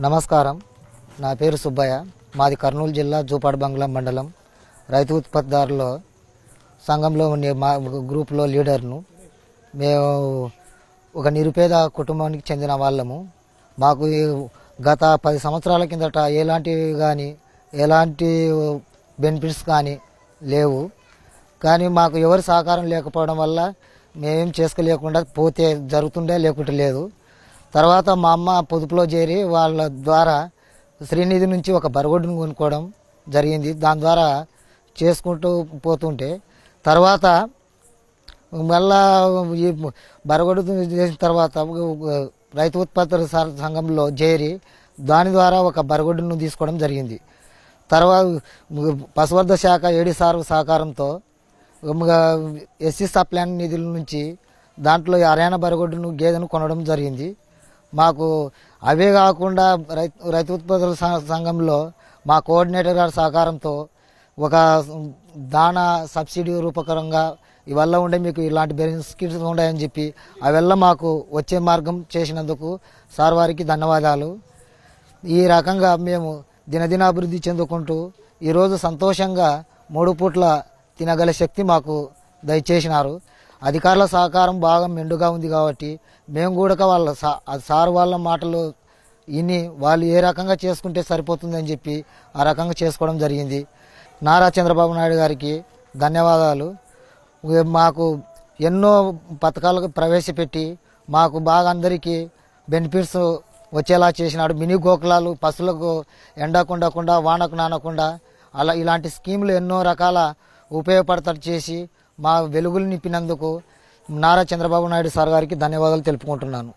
నమస్కారం. నా పేరు సుబ్బయ్య. మాది కర్నూలు జిల్లా జూపాడు బంగ్లా మండలం. రైతు ఉత్పత్తిదారుల సంఘంలో ఉండే మా గ్రూప్లో లీడర్ను. మేము ఒక నిరుపేద కుటుంబానికి చెందిన వాళ్ళము. మాకు గత పది సంవత్సరాల కిందట ఎలాంటివి కానీ ఎలాంటి బెనిఫిట్స్ కానీ లేవు. కానీ మాకు ఎవరి సహకారం లేకపోవడం వల్ల మేమేం చేసుకోలేకుండా పోతే జరుగుతుండే లేకుంటే లేదు. తర్వాత మా అమ్మ పొదుపులో చేరి వాళ్ళ ద్వారా శ్రీనిధి నుంచి ఒక బరగొడ్డును కొనుక్కోవడం జరిగింది. దాని ద్వారా చేసుకుంటూ పోతుంటే తర్వాత మళ్ళా ఈ బరగొడ్డు చేసిన తర్వాత రైతు ఉత్పత్తుల సంఘంలో చేరి దాని ద్వారా ఒక బరగొడ్డును తీసుకోవడం జరిగింది. తర్వాత పశువర్ధ శాఖ ఏడి సార్ సహకారంతో ఎస్సీ సప్లాన్ నిధుల నుంచి దాంట్లో హర్యానా బరగొడ్డును గేదెను కొనడం జరిగింది. మాకు అవే కాకుండా రైతు రైతు ఉత్పత్తుల సంఘంలో మా కోఆర్డినేటర్ గారి సహకారంతో ఒక దాన సబ్సిడీ రూపకరంగా ఇవల్ల ఉండే మీకు ఇలాంటి బెనిఫిట్స్ ఉన్నాయని చెప్పి అవల్ల మాకు వచ్చే మార్గం చేసినందుకు సార్ వారికి ధన్యవాదాలు. ఈ రకంగా మేము దినదినాభివృద్ధి చెందుకుంటూ ఈరోజు సంతోషంగా మూడు పూట్ల తినగల శక్తి మాకు దయచేసినారు. అధికారుల సహకారం బాగా మెండుగా ఉంది కాబట్టి మేము కూడా వాళ్ళ సార్ వాళ్ళ మాటలు విని వాళ్ళు ఏ రకంగా చేసుకుంటే సరిపోతుందని చెప్పి ఆ రకంగా చేసుకోవడం జరిగింది. నారా చంద్రబాబు నాయుడు గారికి ధన్యవాదాలు. మాకు ఎన్నో పథకాలకు ప్రవేశపెట్టి మాకు బాగా అందరికీ బెనిఫిట్స్ వచ్చేలా చేసినాడు. మినీ గోకులాలు పశువులకు ఎండకుండకుండా వానకు నానకుండా అలా ఇలాంటి స్కీములు ఎన్నో రకాల ఉపయోగపడతాడు చేసి మా వెలుగులు నింపినందుకు నారా చంద్రబాబు నాయుడు సార్ గారికి ధన్యవాదాలు తెలుపుకుంటున్నాను.